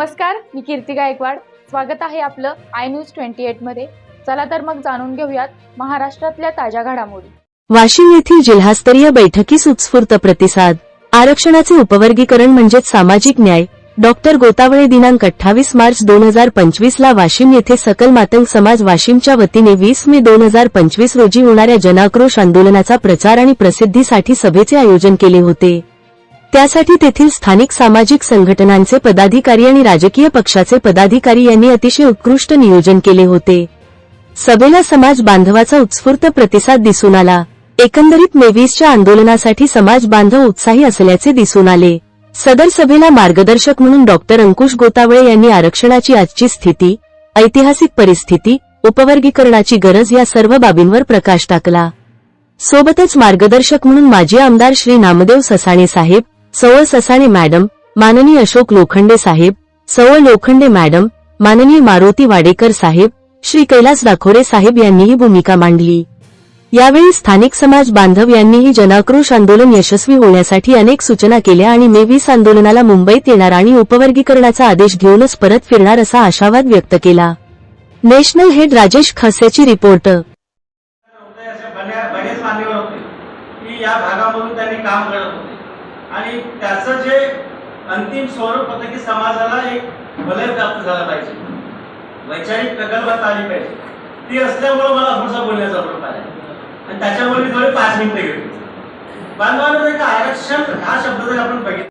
नमस्कार मी कीर्ती गायकवाड. स्वागत आहे आपलं आय न्यूज ट्वेंटी एटमध्ये. चला तर मग जाणून घेऊयात महाराष्ट्रातल्या ताज्या घडामोडी. वाशिम येथील जिल्हास्तरीय बैठकीस उत्स्फूर्त प्रतिसाद. आरक्षणाचे उपवर्गीकरण म्हणजेच सामाजिक न्याय. डॉक्टर गोतावळे दिनांक अठ्ठावीस मार्च दोन हजार पंचवीस ला वाशिम येथे सकल मातंग समाज वाशिमच्या वतीने वीस मे दोन हजार पंचवीस रोजी होणाऱ्या जनाक्रोश आंदोलनाचा प्रचार आणि प्रसिद्धीसाठी सभेचे आयोजन केले होते. त्यासाठी तेथील स्थानिक सामाजिक संघटनांचे पदाधिकारी आणि राजकीय पक्षाचे पदाधिकारी यांनी अतिशय उत्कृष्ट नियोजन केले होते. सभेला समाज बांधवाचा उत्स्फूर्त प्रतिसाद दिसून आला. एकंदरीत मेवीसच्या आंदोलनासाठी समाज बांधव उत्साही असल्याचे दिसून आले. सदर सभेला मार्गदर्शक म्हणून डॉक्टर अंकुश गोतावळे यांनी आरक्षणाची आजची स्थिती ऐतिहासिक परिस्थिती उपवर्गीकरणाची गरज या सर्व बाबींवर प्रकाश टाकला. सोबतच मार्गदर्शक म्हणून माजी आमदार श्री नामदेव ससाणे साहेब सवळ ससाणे मॅडम माननीय अशोक लोखंडे साहेब सवळ लोखंडे मॅडम माननीय मारुती वाडेकर साहेब श्री कैलास डाखोरे साहेब यांनीही भूमिका मांडली. यावेळी स्थानिक समाज बांधव यांनीही जनाक्रोश आंदोलन यशस्वी होण्यासाठी अनेक सूचना केल्या आणि मेवीस आंदोलनाला मुंबईत येणार आणि उपवर्गीकरणाचा आदेश घेऊनच परत फिरणार असा आशावाद व्यक्त केला. नॅशनल हेड राजेश खसेची रिपोर्ट. या भागामधून त्यांनी काम करत होते. आणि त्याचं जे अंतिम स्वरूप होतं की समाजाला एक वलय प्राप्त झाला पाहिजे. वैचारिक प्रकल्पात आली पाहिजे. ती असल्यामुळे मला पुढचा बोलण्याचा प्रकार आहे आणि त्याच्यामुळे मी थोडे पाच मिनिटं घेतो. बांधवांना एक आरक्षण हा शब्द जर आपण बघितला